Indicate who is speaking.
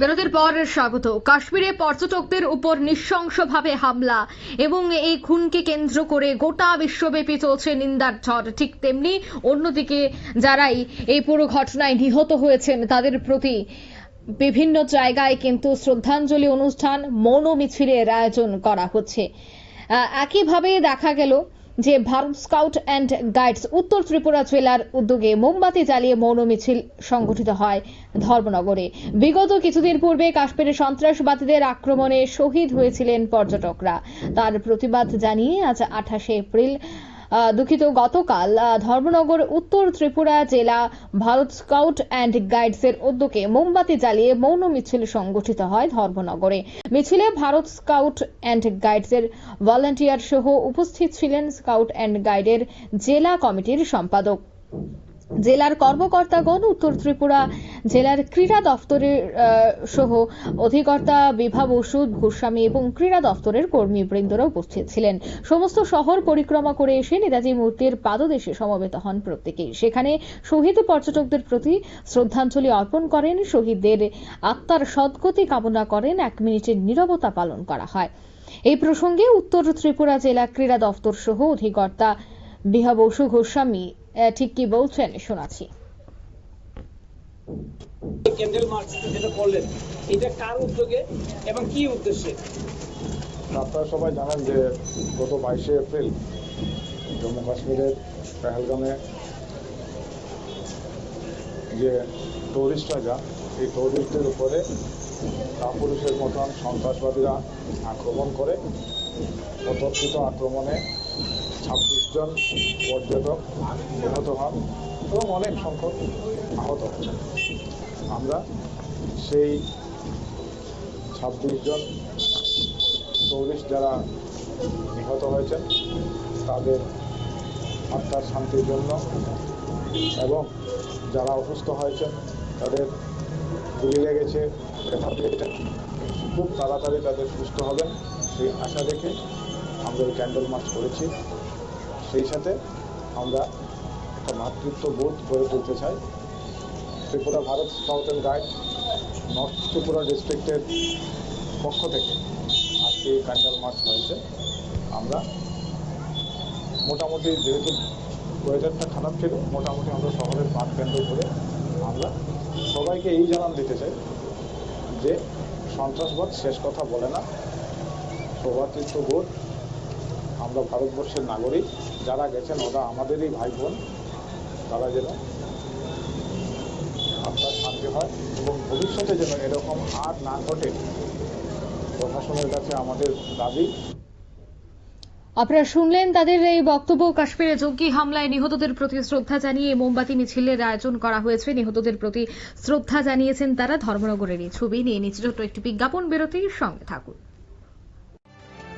Speaker 1: বিরতির পর স্বাগত। কাশ্মীরে পর্যটকদের উপর নৃশংসভাবে হামলা এবং এই খুনকে কেন্দ্র করে গোটা বিশ্বব্যাপী চলছে নিন্দার ঝড়। ঠিক তেমনি অন্যদিকে যারাই এই পুরো ঘটনায় নিহত হয়েছেন, তাদের প্রতি বিভিন্ন জায়গায় কিন্তু শ্রদ্ধাঞ্জলি অনুষ্ঠান মৌন মিছিলের আয়োজন করা হচ্ছে। একইভাবে দেখা গেল যে ভারত স্কাউট অ্যান্ড গাইডস উত্তর ত্রিপুরা জেলার উদ্যোগে মোমবাতি জ্বালিয়ে মৌন মিছিল সংগঠিত হয় ধর্মনগরে। বিগত কিছুদিন পূর্বে কাশ্মীরে সন্ত্রাসবাদীদের আক্রমণে শহীদ হয়েছিলেন পর্যটকরা। তার প্রতিবাদ জানিয়ে আজ আঠাশে এপ্রিল দুঃখিত, গতকাল ধর্মনগর, উত্তর ত্রিপুরা জেলা ভারত স্কাউট অ্যান্ড গাইডসের উদ্যোগে মোমবাতি জ্বালিয়ে মৌন মিছিল সংগঠিত হয় ধর্মনগরে। মিছিলে ভারত স্কাউট অ্যান্ড গাইডসের ভলান্টিয়ার সহ উপস্থিত ছিলেন স্কাউট অ্যান্ড গাইডের জেলা কমিটির সম্পাদক। জেলার কর্মকর্তাগণ, উত্তর ত্রিপুরা জেলার ক্রীড়া দফতরের সহ অধিকর্তা বিভা বসু গোস্বামী এবং ক্রীড়া দফতরের কর্মীবৃন্দরা উপস্থিত ছিলেন। সমস্ত শহর পরিক্রমা করে এসে নেতাজি মূর্তির পাদদেশে সমবেত হন প্রত্যেকেই সেখানে শহীদ পর্যটকদের প্রতি শ্রদ্ধাঞ্জলি অর্পণ করেন, শহীদদের আত্মার সদ্গতি কামনা করেন, এক মিনিটের নীরবতা পালন করা হয়। এই প্রসঙ্গে উত্তর ত্রিপুরা জেলা ক্রীড়া দফতর সহ অধিকর্তা বিহা বসু, গোস্বামী ঠিক কি বলছেন? শোনাচ্ছি।
Speaker 2: ক্যান্ডেল মার্চ যেটা করলেন এটা কার উদ্যোগে এবং কি উদ্দেশ্যে?
Speaker 3: আপনারা সবাই জানেন যে গত বাইশে এপ্রিল জম্মু কাশ্মীরের পেহেলগামে যে টুরিস্টরা যান এই টুরিস্টদের উপরে কাপুরুষের মতন সন্ত্রাসবাদীরা আক্রমণ করে অতর্কিত আক্রমণে ছাব্বিশ জন পর্যটক নিহত হন এবং অনেক সংখ্যক আহত হন আমরা সেই ছাব্বিশ জন টুরিস্ট যারা নিহত হয়েছেন, তাদের আত্মার শান্তির জন্য এবং যারা অসুস্থ হয়েছেন, তাদের গুলি লেগেছে খুব তাড়াতাড়ি তাদের সুস্থ হবেন, সেই আশা রেখে আমরা ক্যান্ডেল মার্চ করেছি। সেই সাথে আমরা একটা মাতৃত্ব বোধ গড়ে তুলতে চাই। Tripura Bharat and guide north Tripura ডিস্ট্রিক্টের পক্ষ থেকে আজকে ক্যান্ডেল মার্চ হয়েছে। আমরা মোটামুটি যেহেতু ওয়েদারটা খারাপ ছিল, মোটামুটি আমরা শহরের পার্ক কেন্দ্র করে আমরা সবাইকে এই জানান দিতে চাই যে সন্ত্রাসবাদ শেষ কথা বলে না। সৌভাতৃত্ব বোধ আমরা ভারতবর্ষের নাগরিক, যারা গেছেন ওরা আমাদেরই ভাই বোন, তারা যেন আপনার শান্তি হয় এবং ভবিষ্যতে যেন এরকম আর না ঘটে, প্রশাসনের কাছে আমাদের দাবি।
Speaker 1: আপনারা শুনলেন তাদের এই বক্তব্য। কাশ্মীরে জঙ্গি হামলায় নিহতদের প্রতি শ্রদ্ধা জানিয়ে মোমবাতি, মিছিলের আয়োজন করা হয়েছে। নিহতদের প্রতি শ্রদ্ধা জানিয়েছেন তারা ধর্মনগরের এই ছবি। নিয়ে নিচে ছোট্ট একটি বিজ্ঞাপন বেরোতেই সঙ্গে থাকুন।